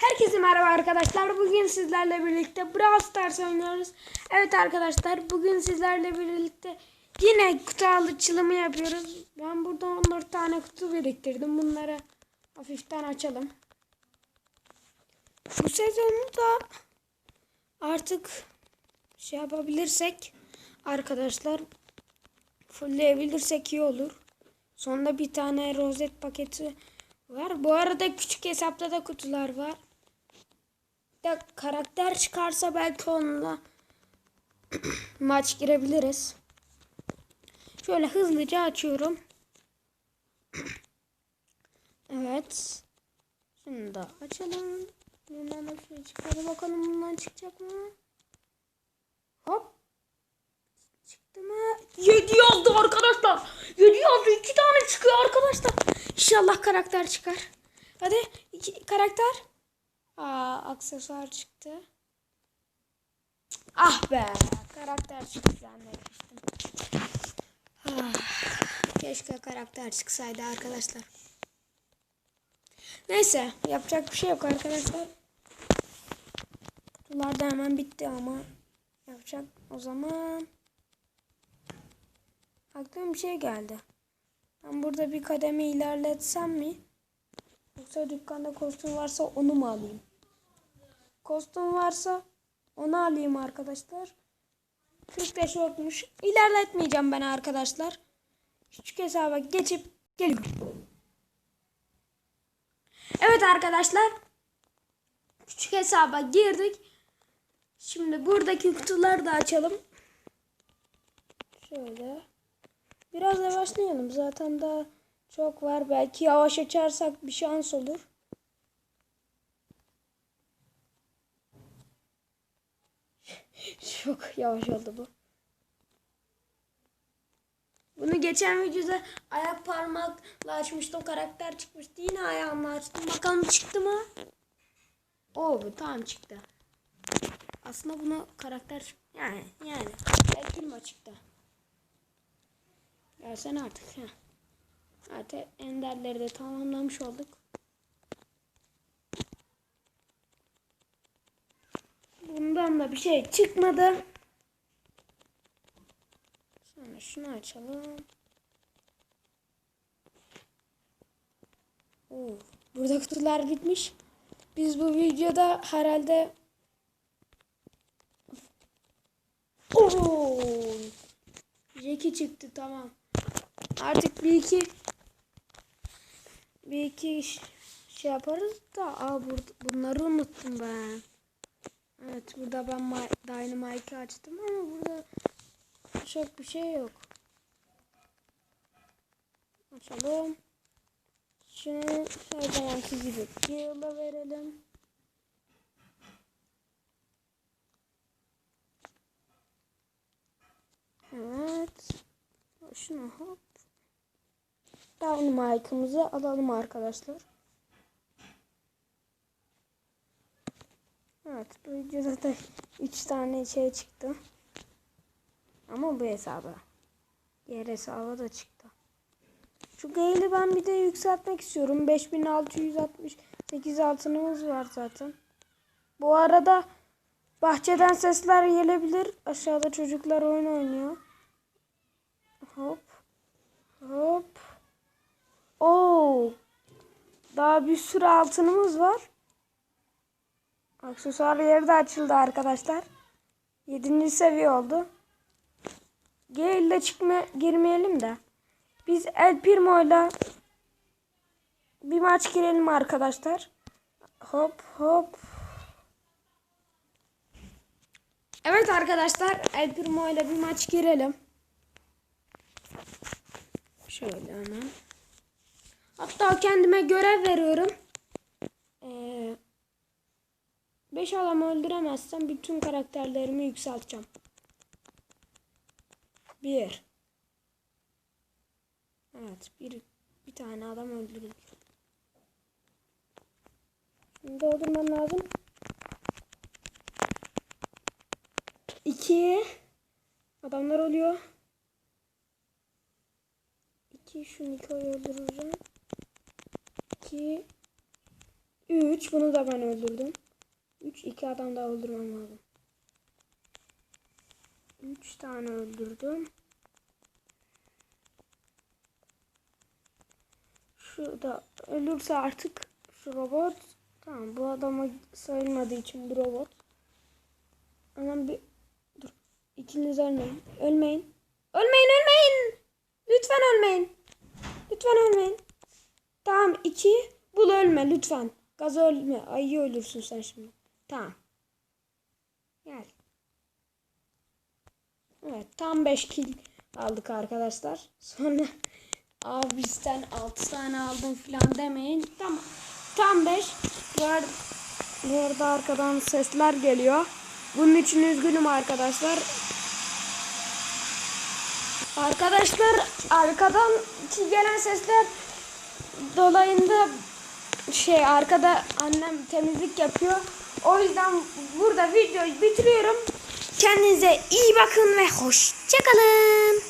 Herkese merhaba arkadaşlar. Bugün sizlerle birlikte Brawl Stars oynuyoruz. Evet arkadaşlar bugün sizlerle birlikte yine kutu açılımı yapıyoruz. Ben burada 14 tane kutu biriktirdim. Bunları hafiften açalım. Bu sezonu da artık şey yapabilirsek arkadaşlar fullleyebilirsek iyi olur. Sonunda bir tane rozet paketi var. Bu arada küçük hesapta da kutular var. De karakter çıkarsa belki onunla maç girebiliriz. Şöyle hızlıca açıyorum. evet. Şimdi de açalım. Bundan da şöyle çıkarı bakalım bundan çıkacak mı? Hop. Çıktı mı? 7 yazdı arkadaşlar. 7 yazdı. 2 tane çıkıyor arkadaşlar. İnşallah karakter çıkar. Hadi iki, karakter. Aa aksesuar çıktı. Ah be. Karakter çıktı zannetmiştim. Ah, keşke karakter çıksaydı arkadaşlar. Neyse yapacak bir şey yok arkadaşlar. Kutular da hemen bitti ama yapacak o zaman. Aklıma bir şey geldi. Ben burada bir kademe ilerletsem mi? Yoksa dükkanda kostüm varsa onu mu alayım? Kostüm varsa onu alayım arkadaşlar. 45 olmuş. İlerletmeyeceğim ben arkadaşlar. Küçük hesaba geçip geliyorum. Evet arkadaşlar. Küçük hesaba girdik. Şimdi buradaki kutuları da açalım. Şöyle. Biraz yavaşlayalım. Zaten daha çok var. Belki yavaş açarsak bir şans olur. çok yavaş oldu bu. Bunu geçen videoda ayak parmakla açmıştım. Karakter çıkmıştı. Yine ayağımla açtım. Bakalım çıktı mı? Oo tamam çıktı. Aslında bunu karakter yani yani belki mi çıktı? Gelsen artık. Heh. Artık enderleri de tamamlamış olduk. Bundan da bir şey çıkmadı. Sonra şunu açalım. Oo, burada kutular bitmiş. Biz bu videoda herhalde Oo! Jackie çıktı tamam. Artık bir iki bir iki iş- şey yaparız da aa burada bunları unuttum ben. Evet burada ben Dynamite'ı açtım ama burada çok bir şey yok. Açalım. Şunu her zamanki gibi Gale'a verelim. Evet. Şunu hop. Dynamite'ımızı alalım arkadaşlar. Evet bu videoda da 3 tane şey çıktı. Ama bu hesaba. Diğer hesaba da çıktı. Şu Gale'i ben bir de yükseltmek istiyorum. 5668 altınımız var zaten. Bu arada bahçeden sesler gelebilir. Aşağıda çocuklar oyun oynuyor. Hop. Hop. Oo. Daha bir sürü altınımız var. Aksesuar yeri de açıldı arkadaşlar. 7. seviye oldu. G ile çıkma girmeyelim de. Biz El Primo'yla bir maç girelim arkadaşlar. Hop hop. Evet arkadaşlar El Primo ile bir maç girelim. Şöyle hemen. Hatta kendime görev veriyorum. Ee, 5 adam öldüremezsem bütün karakterlerimi yükselteceğim. 1 Evet, bir bir tane adam öldürdüm. Şimdi doldurmam lazım. 2 Adamlar oluyor. 2 şu Niko'yu öldüreceğim. 2 3. Bunu da ben öldürdüm. 3. 2 adam daha öldürmem lazım. 3 tane öldürdüm. Şu da ölürse artık şu robot. Tamam bu adama sayılmadığı için bu robot. Hemen bir dur. İkiniz ölmeyin. Ölmeyin. Ölmeyin ölmeyin. Lütfen ölmeyin. Lütfen ölmeyin. Tamam iki. Bul ölme lütfen. Gaz ölme. Ayı ölürsün sen şimdi. Tamam. Gel. Evet tam 5 kill aldık arkadaşlar. Sonra abi bizden 6 tane aldım falan demeyin. Tamam. Tam 5. Bu arada, arkadan sesler geliyor. Bunun için üzgünüm arkadaşlar. Arkadaşlar arkadan gelen sesler dolayında şey arkada annem temizlik yapıyor. O yüzden burada videoyu bitiriyorum. Kendinize iyi bakın ve hoşçakalın.